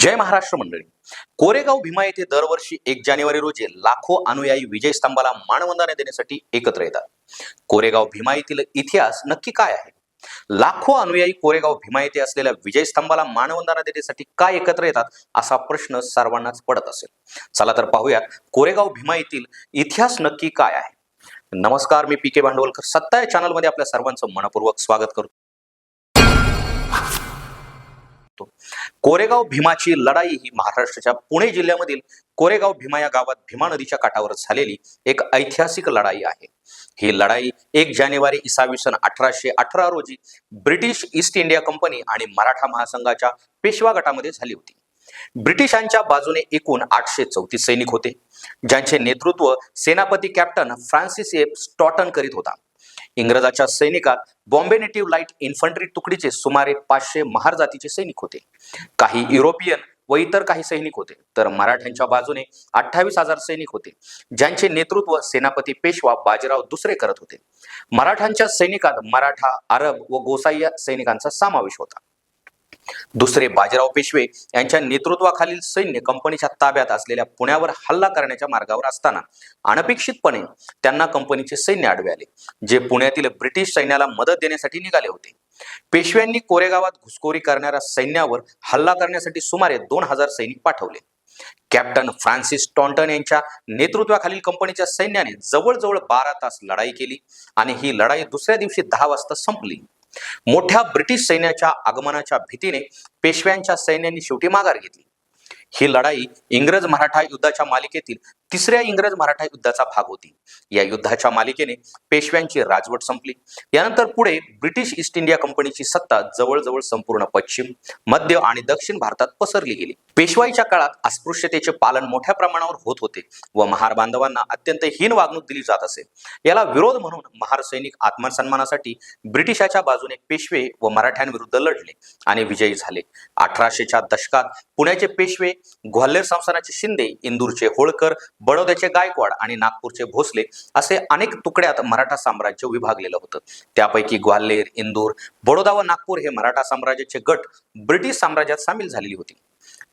जय महाराष्ट्र मंडळी. कोरेगाव भीमा येथे दरवर्षी एक जानेवारी रोजी लाखो अनुयायी विजय स्तंभाला मानवंदना देण्यासाठी एकत्र येतात. कोरेगाव भीमा येथील इतिहास नक्की काय आहे? लाखो अनुयायी कोरेगाव भीमा येथे असलेल्या विजय स्तंभाला मानवंदना देण्यासाठी काय एकत्र येतात असा प्रश्न सर्वांनाच पडत असेल. चला तर पाहूयात कोरेगाव भीमा येथील इतिहास नक्की काय आहे? नमस्कार मी पी के भांडवलकर. सत्ता या चॅनलमध्ये आपल्या सर्वांचं मनपूर्वक स्वागत करतो. कोरेगाव भीमाची लढाई ही महाराष्ट्राच्या पुणे जिल्ह्यामधील कोरेगाव भीमा या गावात भीमा नदीच्या काठावर झालेली एक ऐतिहासिक लढाई आहे. ही लढाई एक जानेवारी इसावी सन अठराशे अठरा रोजी ब्रिटिश ईस्ट इंडिया कंपनी आणि मराठा महासंघाच्या पेशवा गटामध्ये झाली होती. ब्रिटिशांच्या बाजूने एकूण आठशे चौतीस सैनिक होते ज्यांचे नेतृत्व सेनापती कॅप्टन फ्रान्सिस एफ स्टॉटन करीत होता. इंग्रजाच्या सैनिकात बॉम्बे नेटिव्ह लाइट इन्फंट्री तुकडीचे सुमारे पाचशे महार जातीचे सैनिक होते. काही युरोपियन व इतर काही सैनिक होते तर मराठ्यांच्या बाजूने अठ्ठावीस हजार सैनिक होते ज्यांचे नेतृत्व सेनापती पेशवा बाजीराव दुसरे करत होते. मराठ्यांच्या सैनिकात मराठा अरब व गोसाई सैनिकांचा समावेश होता. दुसरे बाजीराव पेशवे यांच्या नेतृत्वाखालील सैन्य कंपनीच्या ताब्यात असलेल्या पुण्यावर हल्ला करण्याच्या मार्गावर असताना अनपेक्षितपणे त्यांना कंपनीचे सैन्य आडवे आले जे पुण्यातील ब्रिटिश सैन्याला मदत देण्यासाठी निघाले होते. पेशव्यांनी कोरेगावात घुसखोरी करणाऱ्या सैन्यावर हल्ला करण्यासाठी सुमारे दोन हजार सैनिक पाठवले. कॅप्टन फ्रान्सिस टॉन्टन यांच्या नेतृत्वाखालील कंपनीच्या सैन्याने जवळजवळ बारा तास लढाई केली आणि ही लढाई दुसऱ्या दिवशी दहा वाजता संपली. मोठ्या ब्रिटिश सैन्याच्या आगमनाच्या भीतीने पेशव्यांच्या सैन्याने शेवटी माघार घेतली. ही लढाई इंग्रज मराठा युद्धाच्या मालिकेतील तिसऱ्या इंग्रज मराठा युद्धाचा भाग होती. या युद्धाच्या मालिकेने पेशव्यांची राजवट संपली. यानंतर पुढे ब्रिटिश ईस्ट इंडिया कंपनीची सत्ता जवळजवळ संपूर्ण पश्चिम मध्य आणि दक्षिण भारतात पसरली गेली. पेशवाईच्या काळात अस्पृश्यतेचे पालन मोठ्या प्रमाणावर होत होते व महार बांधवांना अत्यंत हीन वागणूक दिली जात असे. याला विरोध म्हणून महार सैनिक आत्मसन्मानासाठी ब्रिटिशाच्या बाजूने पेशवे व मराठ्यांविरुद्ध लढले आणि विजयी झाले. अठराशेच्या दशकात पुण्याचे पेशवे ग्वाल्हेर संस्थानाचे शिंदे इंदूरचे होळकर बडोद्याचे गायकवाड आणि नागपूरचे भोसले असे अनेक तुकड्यात मराठा साम्राज्य विभागलेलं होतं. त्यापैकी ग्वाल्हेर इंदूर बडोदा व नागपूर हे मराठा साम्राज्याचे गट ब्रिटिश साम्राज्यात सामील झालेली होती.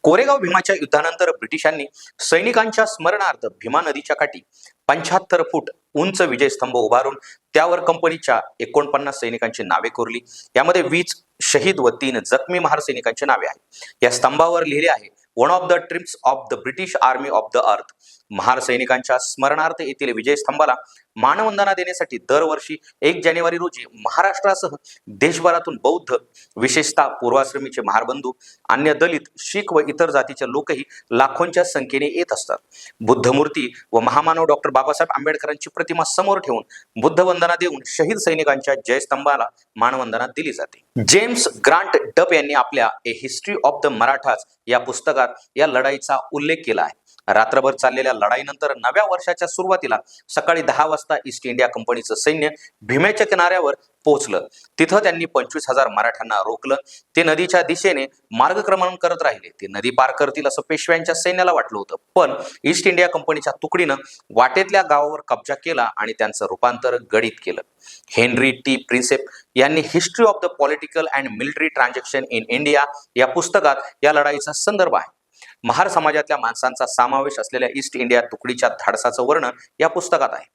कोरेगाव भीमाच्या युद्धानंतर ब्रिटिशांनी सैनिकांच्या स्मरणार्थ भीमा नदीच्या काठी पंच्याहत्तर फूट उंच विजयस्तंभ उभारून त्यावर कंपनीच्या एकोणपन्नास सैनिकांची नावे कोरली. यामध्ये वीज शहीद व तीन जखमी महार सैनिकांची नावे आहेत. या स्तंभावर लिहिले आहे one of the trips of the British army of the earth Mahar सैनिकांच्या स्मरणार्थ येथील विजय स्तंभाला मानवंदना देण्यासाठी दरवर्षी एक जानेवारी रोजी महाराष्ट्रासह देशभरातून बौद्ध विशेषतः पूर्वाश्रमीचे महारबंधू अन्य दलित शीख व इतर जातीचे लोकही लाखोंच्या संख्येने येत असतात. बुद्धमूर्ती व महामानव डॉक्टर बाबासाहेब आंबेडकरांची प्रतिमा समोर ठेवून बुद्धवंदना देऊन शहीद सैनिकांच्या जयस्तंभाला मानवंदना दिली जाते. जेम्स ग्रांट डप यांनी आपल्या a history of the Marathas या पुस्तकात या लढाईचा उल्लेख केला आहे. रात्रभर चाललेल्या लढाईनंतर नव्या वर्षाच्या सुरुवातीला सकाळी दहा वाजता ईस्ट इंडिया कंपनीचं सैन्य भीमेच्या किनाऱ्यावर पोहोचलं. तिथं त्यांनी पंचवीस हजार मराठ्यांना रोखलं. ते नदीच्या दिशेने मार्गक्रमण करत राहिले. ते नदी पार करतील असं पेशव्यांच्या सैन्याला वाटलं होतं. पण ईस्ट इंडिया कंपनीच्या तुकडीनं वाटेतल्या गावावर कब्जा केला आणि त्यांचं रूपांतर गडीत केलं. Henry T. प्रिन्सेप यांनी history of the political and military transaction in India या पुस्तकात या लढाईचा संदर्भ आहे. महार समाजातल्या माणसांचा समावेश असलेल्या ईस्ट इंडिया तुकडीच्या धाडसाचं वर्णन या पुस्तकात आहे.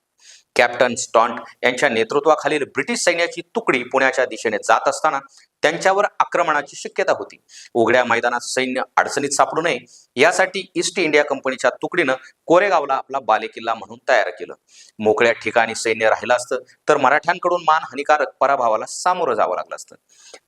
कॅप्टन स्टॉन्ट यांच्या नेतृत्वाखालील ब्रिटिश सैन्याची तुकडी पुण्याच्या दिशेने जात असताना त्यांच्यावर आक्रमणाची शक्यता होती. उघड्या मैदानात सैन्य अडचणीत सापडू नये यासाठी ईस्ट इंडिया कंपनीच्या तुकडीनं कोरेगावला आपला बालेकिल्ला म्हणून तयार केलं. मोकळ्या ठिकाणी सैन्य राहिलं असतं तर मराठ्यांकडून मानहानिकारक पराभवाला सामोरं जावं लागलं असतं.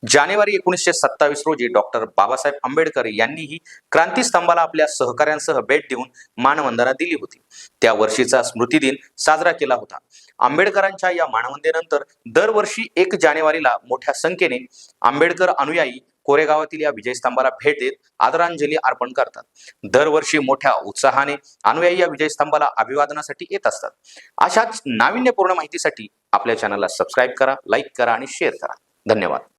जानेवारी एकोणीसशे सत्तावीस रोजी डॉक्टर बाबासाहेब आंबेडकर यांनीही क्रांतीस्तंभाला आपल्या सहकाऱ्यांसह भेट देऊन मानवंदना दिली होती. त्या वर्षीचा स्मृतिदिन साजरा केला होता. आंबेडकरांच्या या मानवंदेनंतर दरवर्षी एक जानेवारीला मोठ्या संख्येने आंबेडकर अनुयायी कोरेगावातील या विजयस्तंभाला भेट देत आदरांजली अर्पण करतात. दरवर्षी मोठ्या उत्साहाने अनुयायी या विजयस्तंभाला अभिवादनासाठी येत असतात. अशाच नाविन्यपूर्ण माहितीसाठी आपल्या चॅनलला सबस्क्राईब करा लाईक करा आणि शेअर करा. धन्यवाद.